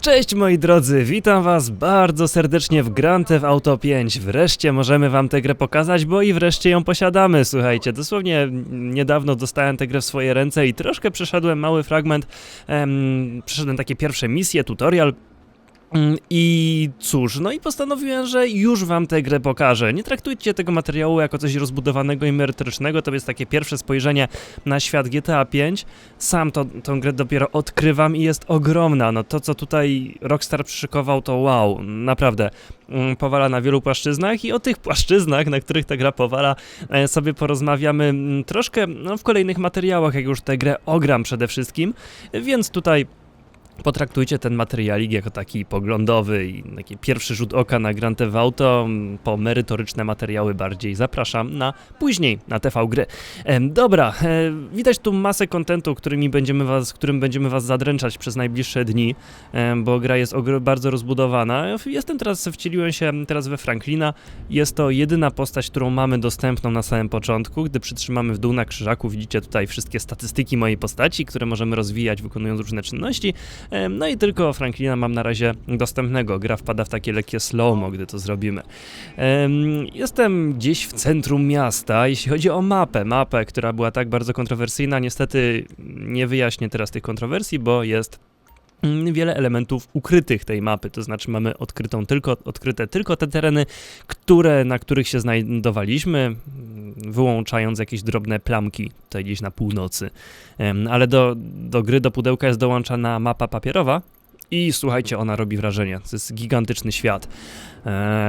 Cześć moi drodzy, witam was bardzo serdecznie w Grand Theft Auto 5. Wreszcie możemy wam tę grę pokazać, bo i wreszcie ją posiadamy. Słuchajcie, dosłownie niedawno dostałem tę grę w swoje ręce i troszkę przeszedłem mały fragment, em, przeszedłem takie pierwsze misje, tutorial. Mm, I cóż, no i postanowiłem, że już wam tę grę pokażę. Nie traktujcie tego materiału jako coś rozbudowanego i merytorycznego, to jest takie pierwsze spojrzenie na świat GTA 5. Sam to, tą grę dopiero odkrywam i jest ogromna. No to, co tutaj Rockstar przyszykował, to wow, naprawdę. Mm, Powala na wielu płaszczyznach i o tych płaszczyznach, na których ta gra powala, e, sobie porozmawiamy mm, troszkę no, w kolejnych materiałach, jak już tę grę ogram przede wszystkim. Więc tutaj Potraktujcie ten materialik jako taki poglądowy i taki pierwszy rzut oka na Grand Theft Auto. Po merytoryczne materiały bardziej zapraszam na później, na TV Gry. Em, dobra, e, widać tu masę kontentu, którymi będziemy was, którym będziemy was zadręczać przez najbliższe dni, em, bo gra jest bardzo rozbudowana. Jestem teraz, wcieliłem się teraz we Franklina. Jest to jedyna postać, którą mamy dostępną na samym początku. Gdy przytrzymamy w dół na krzyżaku, widzicie tutaj wszystkie statystyki mojej postaci, które możemy rozwijać wykonując różne czynności. No i tylko Franklina mam na razie dostępnego. Gra wpada w takie lekkie slow-mo, gdy to zrobimy. Em, Jestem gdzieś w centrum miasta, jeśli chodzi o mapę. Mapę, która była tak bardzo kontrowersyjna. Niestety nie wyjaśnię teraz tych kontrowersji, bo jest wiele elementów ukrytych tej mapy, to znaczy mamy odkrytą tylko, odkryte tylko te tereny, które, na których się znajdowaliśmy, mm, wyłączając jakieś drobne plamki tutaj gdzieś na północy. Ale do, do gry, do pudełka jest dołączana mapa papierowa i słuchajcie, ona robi wrażenie. To jest gigantyczny świat.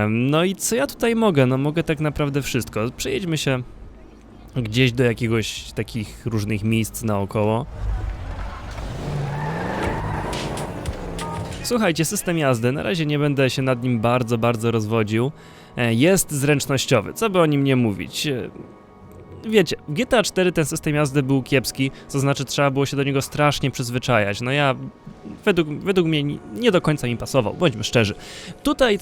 No i co ja tutaj mogę? No mogę tak naprawdę wszystko. Przejedźmy się gdzieś do jakiegoś takich różnych miejsc naokoło. Słuchajcie, system jazdy, na razie nie będę się nad nim bardzo, bardzo rozwodził. E, Jest zręcznościowy, co by o nim nie mówić. E, Wiecie, GTA 4 ten system jazdy był kiepski, to znaczy trzeba było się do niego strasznie przyzwyczajać. No ja, według, według mnie ni- nie do końca mi pasował, bądźmy szczerzy. Tutaj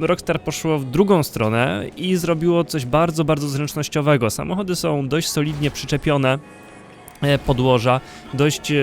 Rockstar poszło w drugą stronę i zrobiło coś bardzo, bardzo zręcznościowego. Samochody są dość solidnie przyczepione podłoża, dość e,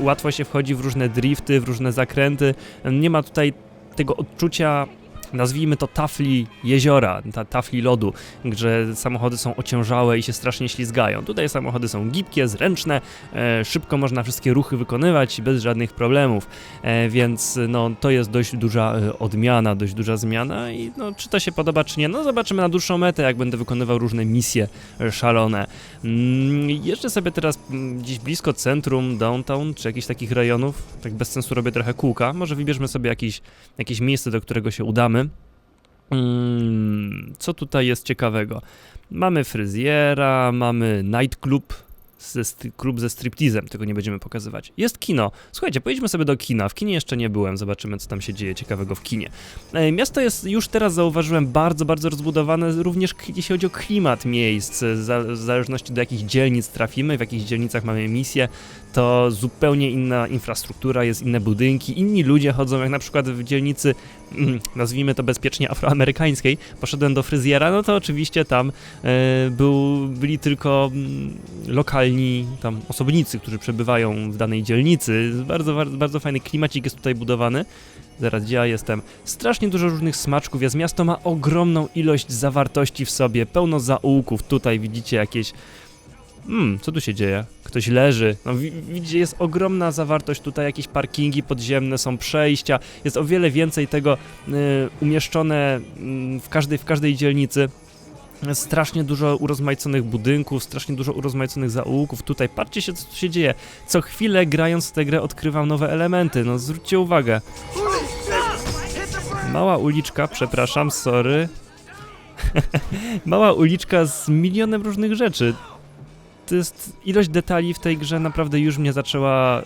łatwo się wchodzi w różne drifty, w różne zakręty. Nie ma tutaj tego odczucia, nazwijmy to tafli jeziora, ta, tafli lodu, że samochody są ociężałe i się strasznie ślizgają. Tutaj samochody są gibkie, zręczne, e, szybko można wszystkie ruchy wykonywać bez żadnych problemów, e, więc no, to jest dość duża e, odmiana, dość duża zmiana i no, czy to się podoba, czy nie, no zobaczymy na dłuższą metę, jak będę wykonywał różne misje e, szalone. Mm, Jeszcze sobie teraz mm, gdzieś blisko centrum, downtown, czy jakichś takich rejonów, tak bez sensu robię trochę kółka, może wybierzmy sobie jakieś, jakieś miejsce, do którego się udamy. Mm, Co tutaj jest ciekawego? Mamy fryzjera, mamy nightclub, ze klub ze striptizem, tego nie będziemy pokazywać. Jest kino. Słuchajcie, pojedźmy sobie do kina. W kinie jeszcze nie byłem, zobaczymy, co tam się dzieje ciekawego w kinie. E, Miasto jest już teraz zauważyłem bardzo, bardzo rozbudowane, również jeśli chodzi o klimat miejsc, za, w zależności do jakich dzielnic trafimy, w jakich dzielnicach mamy misję, to zupełnie inna infrastruktura, jest inne budynki, inni ludzie chodzą, jak na przykład w dzielnicy, mm, nazwijmy to bezpiecznie afroamerykańskiej, poszedłem do fryzjera, no to oczywiście tam e, był, byli tylko mm, lokalni tam osobnicy, którzy przebywają w danej dzielnicy. Bardzo, bardzo, bardzo fajny klimacik jest tutaj budowany. Zaraz, gdzie ja jestem? Strasznie dużo różnych smaczków jest. Miasto ma ogromną ilość zawartości w sobie, pełno zaułków. Tutaj widzicie jakieś... Hmm, co tu się dzieje? Ktoś leży. No, wi- widzicie, jest ogromna zawartość tutaj, jakieś parkingi podziemne, są przejścia. Jest o wiele więcej tego y, umieszczone mm, w, każdej, w każdej dzielnicy. Strasznie dużo urozmaiconych budynków, strasznie dużo urozmaiconych zaułków. Tutaj patrzcie się, co tu się dzieje. Co chwilę grając tę grę odkrywam nowe elementy. No zwróćcie uwagę. Mała uliczka, przepraszam, sorry. Mała uliczka z milionem różnych rzeczy. To jest ilość detali w tej grze naprawdę już mnie zaczęła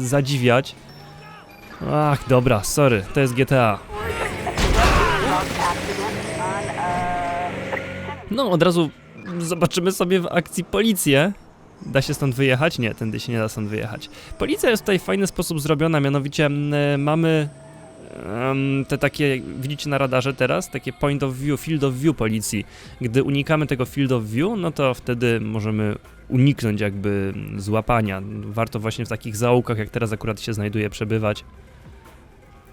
zadziwiać. Ach, dobra, sorry, to jest GTA. No, od razu zobaczymy sobie w akcji policję. Da się stąd wyjechać? Nie, tędy się nie da stąd wyjechać. Policja jest tutaj w fajny sposób zrobiona, mianowicie mm, mamy em, te takie, widzicie na radarze teraz, takie point of view, field of view policji. Gdy unikamy tego field of view, no to wtedy możemy uniknąć jakby złapania. Warto właśnie w takich zaułkach, jak teraz akurat się znajduje, przebywać.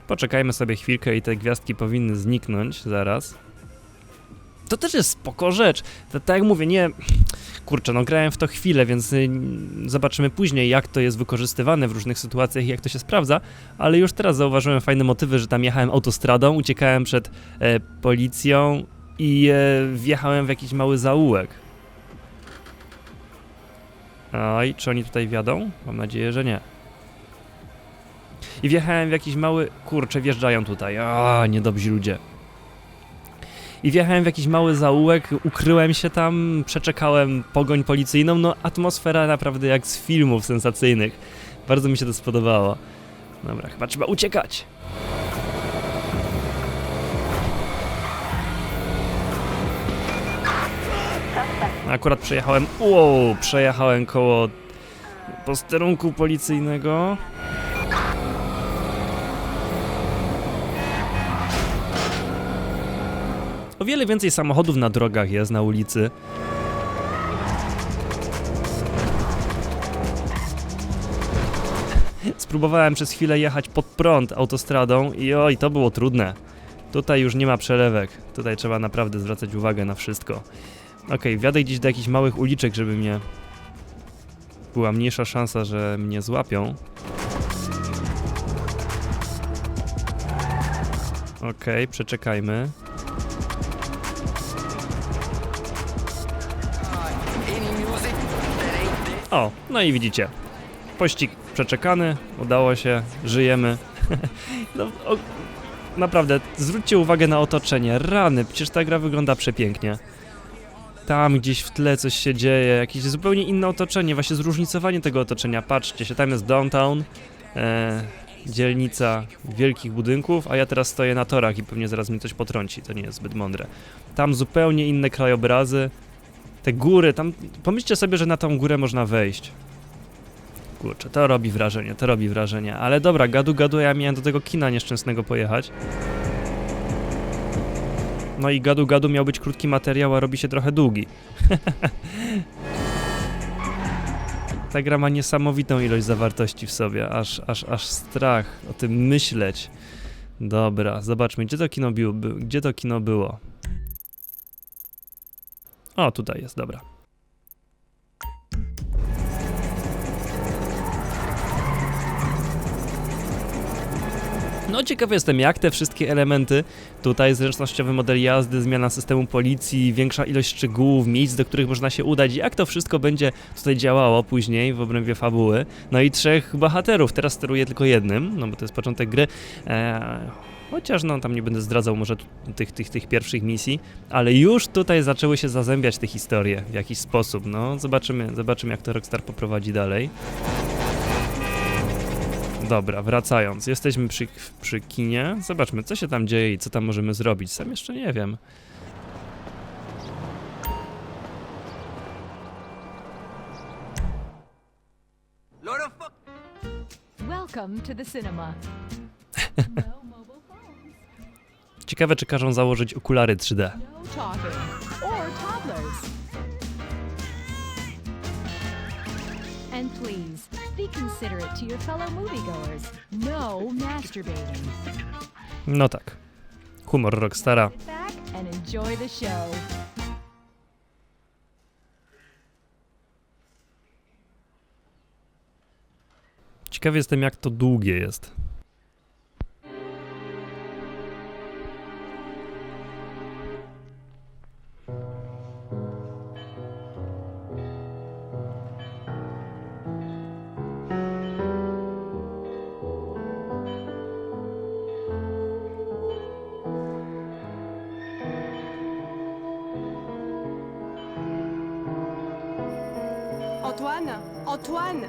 Poczekajmy sobie chwilkę i te gwiazdki powinny zniknąć zaraz. To też jest spoko rzecz. To, tak jak mówię, nie... Kurczę, no grałem w to chwilę, więc y, zobaczymy później, jak to jest wykorzystywane w różnych sytuacjach i jak to się sprawdza, ale już teraz zauważyłem fajne motywy, że tam jechałem autostradą, uciekałem przed e, policją i e, wjechałem w jakiś mały zaułek. Oj, czy oni tutaj wjadą? Mam nadzieję, że nie. I wjechałem w jakiś mały... Kurczę, wjeżdżają tutaj. A, niedobrzy ludzie. I wjechałem w jakiś mały zaułek, ukryłem się tam, przeczekałem pogoń policyjną. No, atmosfera naprawdę jak z filmów sensacyjnych. Bardzo mi się to spodobało. Dobra, chyba trzeba uciekać. Akurat przejechałem. Wow, przejechałem koło posterunku policyjnego. Wiele więcej samochodów na drogach jest na ulicy. Spróbowałem przez chwilę jechać pod prąd autostradą i oj, to było trudne. Tutaj już nie ma przelewek. Tutaj trzeba naprawdę zwracać uwagę na wszystko. Okej, wjadę gdzieś do jakichś małych uliczek, żeby mnie... Była mniejsza szansa, że mnie złapią. Okej, przeczekajmy. O, no i widzicie. Pościg przeczekany, udało się, żyjemy. no, o, naprawdę, zwróćcie uwagę na otoczenie. Rany, przecież ta gra wygląda przepięknie. Tam gdzieś w tle coś się dzieje, jakieś zupełnie inne otoczenie, właśnie zróżnicowanie tego otoczenia. Patrzcie się, tam jest downtown, e, dzielnica wielkich budynków, a ja teraz stoję na torach i pewnie zaraz mnie coś potrąci, to nie jest zbyt mądre. Tam zupełnie inne krajobrazy, te góry, tam pomyślcie sobie, że na tą górę można wejść. Kurczę, to robi wrażenie, to robi wrażenie. Ale dobra, gadu gadu, ja miałem do tego kina nieszczęsnego pojechać. No i gadu gadu miał być krótki materiał, a robi się trochę długi. Ta gra ma niesamowitą ilość zawartości w sobie, aż, aż, aż strach o tym myśleć. Dobra, zobaczmy, gdzie to kino, biu, by, gdzie to kino było. O, tutaj jest, dobra. No ciekawy jestem, jak te wszystkie elementy, tutaj zręcznościowy model jazdy, zmiana systemu policji, większa ilość szczegółów, miejsc, do których można się udać, jak to wszystko będzie tutaj działało później w obrębie fabuły. No i trzech bohaterów, teraz steruję tylko jednym, no bo to jest początek gry. Eee, Chociaż no tam nie będę zdradzał może tych, tych, tych pierwszych misji, ale już tutaj zaczęły się zazębiać te historie w jakiś sposób. No zobaczymy, zobaczymy jak to Rockstar poprowadzi dalej. Dobra, wracając, jesteśmy przy, przy kinie. Zobaczmy, co się tam dzieje i co tam możemy zrobić. Sam jeszcze nie wiem. Welcome to the cinema. Ciekawe, czy każą założyć okulary 3D. no. No tak. Humor Rockstara. Ciekawy jestem, jak to długie jest. Antoine Antoine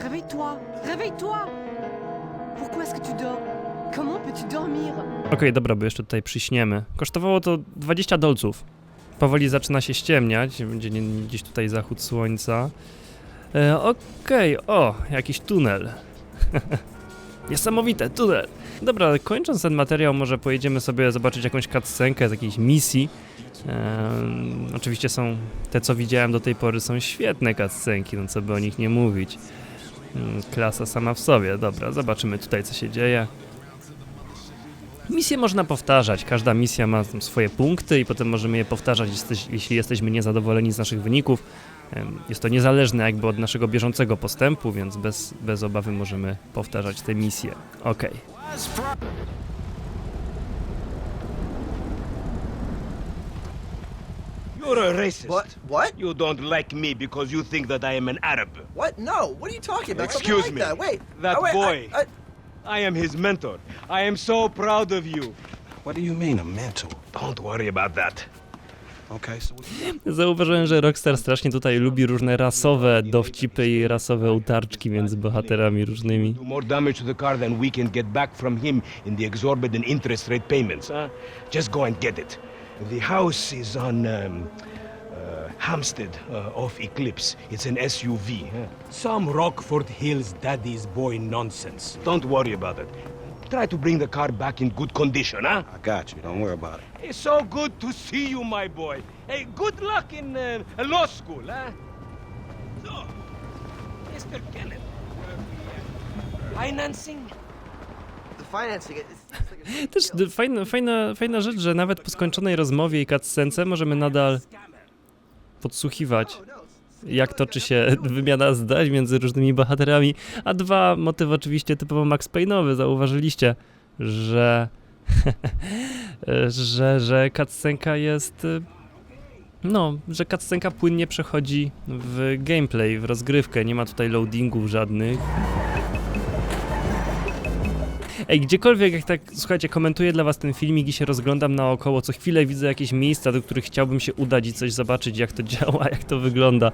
Réveille-toi Réveille-toi Pourquoi est-ce que tu dors Comment peux-tu dormir Okej, dobra, bo jeszcze tutaj przyśniemy. Kosztowało to 20 dolców. Powoli zaczyna się ściemniać, będzie nie- gdzieś tutaj zachód słońca. E, Okej, o, jakiś tunel. Niesamowite, tunel! Dobra, kończąc ten materiał, może pojedziemy sobie zobaczyć jakąś cutscenkę z jakiejś misji. Oczywiście są, te co widziałem do tej pory są świetne cutscenki, no co by o nich nie mówić. Mm, Klasa sama w sobie, dobra, zobaczymy tutaj co się dzieje. Misje można powtarzać, każda misja ma swoje punkty i potem możemy je powtarzać, jeśli jesteśmy niezadowoleni z naszych wyników. Jest to niezależne jakby od naszego bieżącego postępu, więc bez, bez obawy możemy powtarzać te misje. Okej. You're a racist. What? What? You don't like me because you think that I am an Arab. What? No. What are you talking about? Excuse like me. That. Wait. That Oh, wait, boy. I, I, I am his mentor. I am so proud of you. What do you mean, a mentor? Don't worry about that. Zauważyłem, że Rockstar strasznie tutaj lubi różne rasowe dowcipy i rasowe utarczki między bohaterami różnymi. Do more damage to the car than we can get back from him in the exorbitant interest rate payments, huh? Just go and get it. The house is on um, uh, Hampstead uh, off Eclipse. It's an SUV. Huh? Some Rockford Hills daddy's boy nonsense. Don't worry about it. Try to bring the car back in good condition, huh? I got you. Don't worry about it. It's so good to see you, my boy. Hey, good luck in uh, law school, huh? So, Mr. Kenneth, uh, financing? the Też d- fajna, fajna, fajna rzecz, że nawet po skończonej rozmowie i cutscence możemy nadal podsłuchiwać no, it's, jak toczy się wymiana zdań między różnymi bohaterami, a dwa motyw oczywiście typowo Max Payne'owy. Zauważyliście, że że, że cutscenka jest no, że cutscenka płynnie przechodzi w gameplay, w rozgrywkę, nie ma tutaj loadingów żadnych. Ej, gdziekolwiek, jak tak, słuchajcie, komentuję dla was ten filmik i się rozglądam naokoło, co chwilę widzę jakieś miejsca, do których chciałbym się udać i coś zobaczyć, jak to działa, jak to wygląda.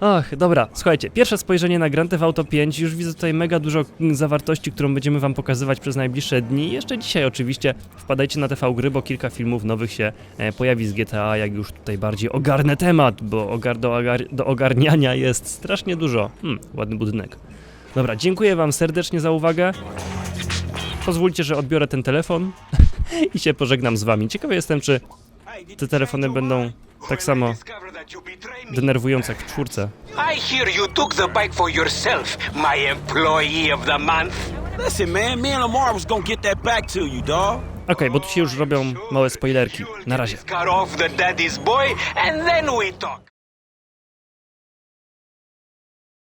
Ach, dobra, słuchajcie, pierwsze spojrzenie na Grand Theft Auto 5, już widzę tutaj mega dużo zawartości, którą będziemy wam pokazywać przez najbliższe dni. Jeszcze dzisiaj oczywiście wpadajcie na TV Gry, bo kilka filmów nowych się e, pojawi z GTA, jak już tutaj bardziej ogarnę temat, bo ogar do, ogar do ogarniania jest strasznie dużo. Hmm, ładny budynek. Dobra, dziękuję wam serdecznie za uwagę. Pozwólcie, że odbiorę ten telefon i się pożegnam z wami. Ciekawy jestem, czy te telefony będą tak samo denerwujące jak w czwórce. I hear you took the bike for yourself, my employee of the month. Listen, man, me and Lamar was gonna get that back to you, dawg. Okej, bo tu się już robią małe spoilerki. Na razie.